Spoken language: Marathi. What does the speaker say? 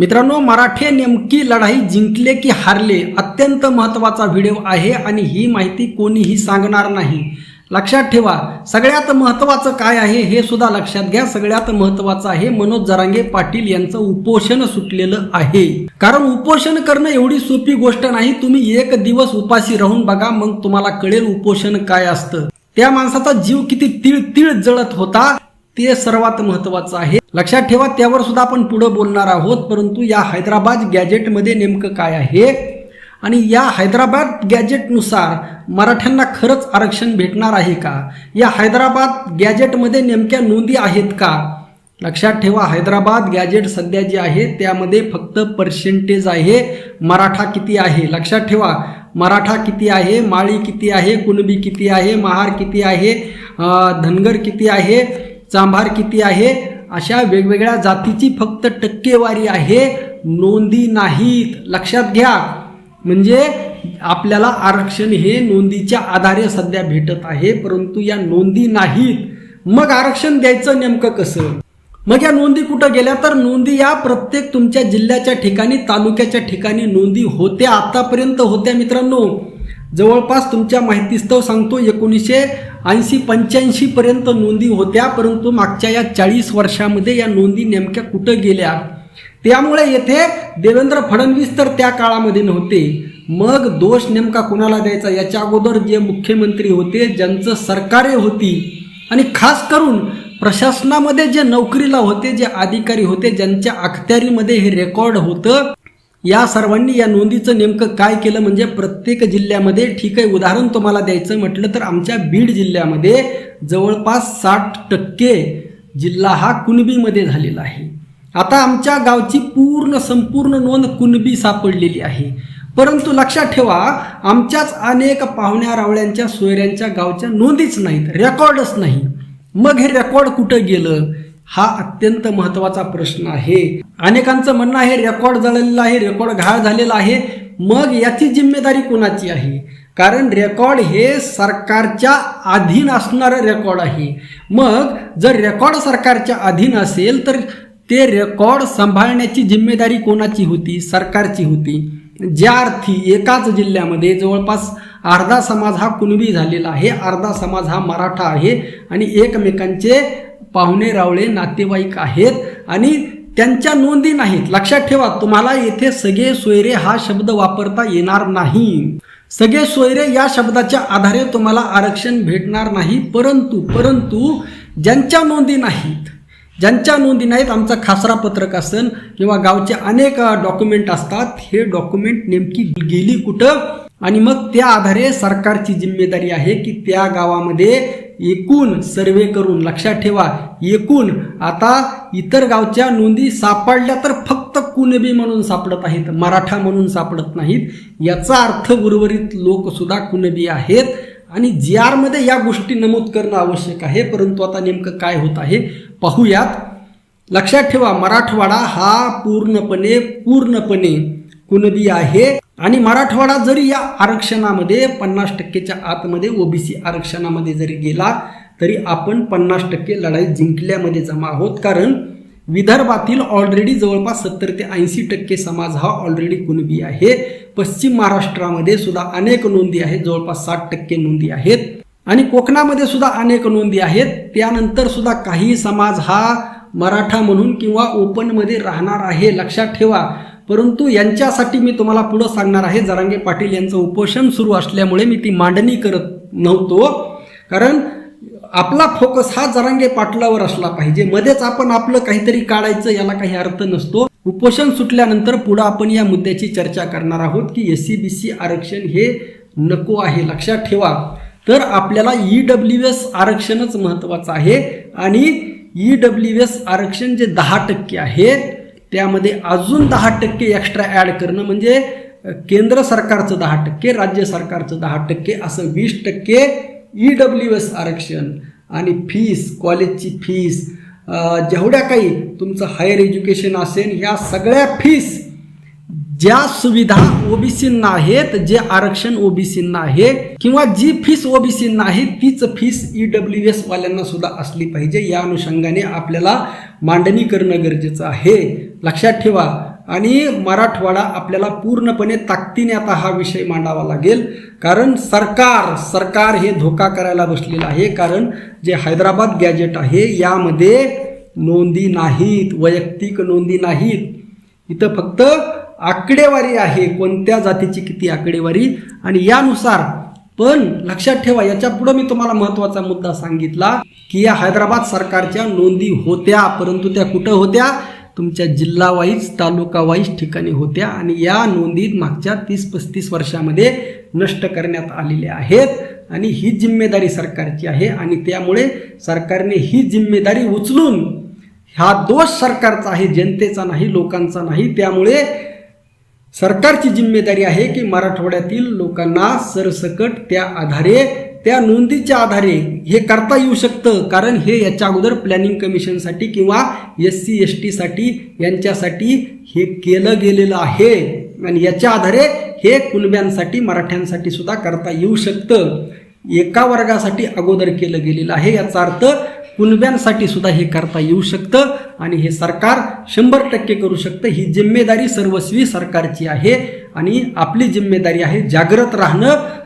मित्रांनो मराठे नेमकी लढाई जिंकले की हारले अत्यंत महत्त्वाचा व्हिडिओ आहे आणि ही माहिती कोणीही सांगणार नाही. लक्षात ठेवा सगळ्यात महत्वाचं काय आहे हे सुद्धा लक्षात घ्या. सगळ्यात महत्वाचं आहे मनोज जरांगे पाटील यांचं उपोषण सुटलेलं आहे. कारण उपोषण करणं एवढी सोपी गोष्ट नाही तुम्ही एक दिवस उपाशी राहून बघा मग तुम्हाला कळेल उपोषण काय असतं. त्या माणसाचा जीव किती तिळ तिळ जळत होता. ते सर्वात महत्वाचं आहे. लक्षात ठेवा त्यावर सुद्धा आपण पुढे बोलणार आहोत परंतु या हैदराबाद गॅजेटमध्ये नेमकं काय आहे? आणि या हैदराबाद गॅजेटनुसार मराठ्यांना खरंच आरक्षण भेटणार आहे का? या हैदराबाद गॅजेटमध्ये नेमक्या नोंदी आहेत का? लक्षात ठेवा हैदराबाद गॅजेट सध्या जे आहे त्यामध्ये फक्त पर्सेंटेज आहे. मराठा किती आहे? लक्षात ठेवा मराठा किती आहे? माळी किती आहे? कुणबी किती आहे? महार किती आहे? धनगर किती आहे? चांभार किती आहे? अशा वेगवेगळ्या जातीची फक्त टक्केवारी आहे. नोंदी नाहीत. लक्षात घ्या. म्हणजे आपल्याला आरक्षण हे नोंदीच्या आधारे सध्या भेटत आहे परंतु या नोंदी नाहीत. मग आरक्षण द्यायचं नेमकं कसं? मग या नोंदी कुठं गेल्या? तर नोंदी या प्रत्येक तुमच्या जिल्ह्याच्या ठिकाणी तालुक्याच्या ठिकाणी नोंदी होत्या आतापर्यंत होत्या मित्रांनो. जवळपास तुमच्या माहितीस्तव सांगतो एकोणीसशे ऐंशी पंच्याऐंशी पर्यंत नोंदी होत्या परंतु मागच्या या चाळीस वर्षामध्ये या नोंदी नेमक्या कुठं गेल्या? त्यामुळे येथे देवेंद्र फडणवीस तर त्या काळामध्ये नव्हते. मग दोष नेमका कुणाला द्यायचा? याच्या अगोदर जे मुख्यमंत्री होते ज्यांचं सरकारे होती आणि खास करून प्रशासनामध्ये जे नोकरीला होते जे अधिकारी होते ज्यांच्या अखत्यारीमध्ये हे रेकॉर्ड होतं या सर्वांनी या नोंदीचं नेमकं काय केलं म्हणजे प्रत्येक जिल्ह्यामध्ये ठीक आहे उदाहरण तुम्हाला द्यायचं म्हटलं तर आमच्या बीड जिल्ह्यामध्ये जवळपास साठ टक्के जिल्हा हा कुणबीमध्ये झालेला आहे. आता आमच्या गावची पूर्ण संपूर्ण नोंद कुणबी सापडलेली आहे. परंतु लक्षात ठेवा आमच्याच अनेक पाहुण्या रावळ्यांच्या सोयऱ्यांच्या गावच्या नोंदीच नाहीत रेकॉर्डच नाही. मग हे रेकॉर्ड कुठं गेलं? हा अत्यंत महत्त्वाचा प्रश्न आहे. अनेकांचं म्हणणं आहे रेकॉर्ड जळलेला आहे रेकॉर्ड घाळ झालेला आहे. मग याची जिम्मेदारी कोणाची आहे? कारण रेकॉर्ड हे सरकारच्या अधीन असणारं रेकॉर्ड आहे. मग जर रेकॉर्ड सरकारच्या अधीन असेल तर ते रेकॉर्ड सांभाळण्याची जिम्मेदारी कोणाची होती? सरकारची होती. ज्या अर्थी एकाच जिल्ह्यामध्ये जवळपास अर्धा समाज हा कुणबी झालेला आहे. अर्धा समाज हा मराठा आहे आणि एकमेकांचे पाहुणे रावळे नातेवाईक आहेत आणि त्यांच्या नोंदी नाहीत. लक्षात ठेवा तुम्हाला येथे सगळे सोयरे हा शब्द वापरता येणार नाही. सगळे सोयरे या शब्दाच्या आधारे तुम्हाला आरक्षण भेटणार नाही परंतु परंतु ज्यांच्या नोंदी नाहीत ज्यांच्या नोंदी नाहीत आमचा खासरा पत्रक असन किंवा गावचे अनेक डॉक्युमेंट असतात हे डॉक्युमेंट नेमकी गेली कुठं? आणि मग त्या आधारे सरकारची जिम्मेदारी आहे की त्या गावामध्ये एकूण सर्वे करून लक्षात ठेवा एकूण आता इतर गावच्या नोंदी सापडल्या तर फक्त कुणबी म्हणून सापडत आहेत मराठा म्हणून सापडत नाहीत. याचा अर्थ उर्वरित लोकसुद्धा कुणबी आहेत. आणि जी आरमध्ये या गोष्टी नमूद करणं आवश्यक आहे. परंतु आता नेमकं काय होत आहे पाहूयात. लक्षात ठेवा मराठवाडा हा पूर्णपणे पूर्णपणे कुणबी आहे. आणि मराठवाडा जरी या आरक्षणामध्ये पन्नास टक्केच्या आतमध्ये ओबीसी आरक्षणामध्ये जरी गेला तरी आपण पन्नास टक्के लढाई जिंकल्यामध्ये जमा आहोत. कारण विदर्भातील ऑलरेडी जवळपास सत्तर ते ऐंशी टक्के समाज हा ऑलरेडी कुणबी आहे. पश्चिम महाराष्ट्रामध्ये सुद्धा अनेक नोंदी आहेत जवळपास साठ टक्के नोंदी आहेत. आणि कोकणामध्ये सुद्धा अनेक नोंदी आहेत. त्यानंतर सुद्धा काही समाज हा मराठा म्हणून किंवा ओपनमध्ये राहणार आहे. लक्षात ठेवा परंतु यांच्यासाठी मी तुम्हाला पुढं सांगणार आहे. जरांगे पाटील यांचं उपोषण सुरू असल्यामुळे मी ती मांडणी करत नव्हतो. कारण आपला फोकस हा जरांगे पाटलावर असला पाहिजे. मध्येच आपण आपलं काहीतरी काढायचं याला काही अर्थ नसतो. उपोषण सुटल्यानंतर पुढं आपण या मुद्द्याची चर्चा करणार आहोत की एस सी बी सी आरक्षण हे नको आहे. लक्षात ठेवा. तर आपल्याला ई डब्ल्यू एस आरक्षणच महत्त्वाचं आहे. आणि ई डब्ल्यू एस आरक्षण जे दहा टक्के आहे त्यामध्ये अजून दहा टक्के एक्स्ट्रा ॲड करणं म्हणजे केंद्र सरकारचं दहा टक्के राज्य सरकारचं दहा टक्के असं वीस टक्के ई डब्ल्यू एस आरक्षण आणि फीस कॉलेजची फीस जेवढ्या काही तुमचं हायर एज्युकेशन असेल ह्या सगळ्या फीस ज्या सुविधा ओबीसींना आहेत जे आरक्षण ओबीसींना आहे किंवा जी फीस ओबीसींना आहे तीच फीस ई डब्ल्यू एस वाल्यांना सुद्धा असली पाहिजे. या अनुषंगाने आपल्याला मांडणी करणं गरजेचं आहे. लक्षात ठेवा. आणि मराठवाडा आपल्याला पूर्णपणे ताकदीने आता हा विषय मांडावा लागेल. कारण सरकार सरकार हे धोका करायला बसलेलं आहे. कारण जे हैदराबाद गॅजेट आहे यामध्ये नोंदी नाहीत वैयक्तिक नोंदी नाहीत. इथं फक्त आकडेवारी आहे कोणत्या जातीची किती आकडेवारी आणि यानुसार. पण लक्षात ठेवा याच्यापुढे मी तुम्हाला महत्त्वाचा मुद्दा सांगितला की या हैदराबाद सरकारच्या नोंदी होत्या परंतु त्या कुठं होत्या? तुमच्या जिल्हावाईज तालुकावाईज ठिकाणी होत्या आणि या नोंदी मागच्या तीस पस्तीस वर्षामध्ये नष्ट करण्यात आलेल्या आहेत आणि ही जिम्मेदारी सरकारची आहे आणि त्यामुळे सरकारने ही जिम्मेदारी उचलून हा दोष सरकारचा आहे जनतेचा नाही लोकांचा नाही. त्यामुळे सरकारची जिम्मेदारी आहे की मराठवाड्यातील लोकांना सरसकट त्या आधारे त्या नोंदीच्या आधारे हे करता येऊ शकतं कारण हे याच्या अगोदर प्लॅनिंग कमिशनसाठी किंवा एस सी एस टीसाठी यांच्यासाठी हे केलं गेलेलं आहे. आणि याच्या आधारे हे कुणब्यांसाठी मराठ्यांसाठी सुद्धा करता येऊ शकतं. एका वर्गासाठी अगोदर केलं गेलेलं आहे याचा अर्थ कुणब्यांसाठी सुद्धा हे करता येऊ शकतं आणि हे सरकार शंभर टक्के करू शकतं. ही जिम्मेदारी सर्वस्वी सरकारची आहे आणि आपली जिम्मेदारी आहे जागृत राहणं.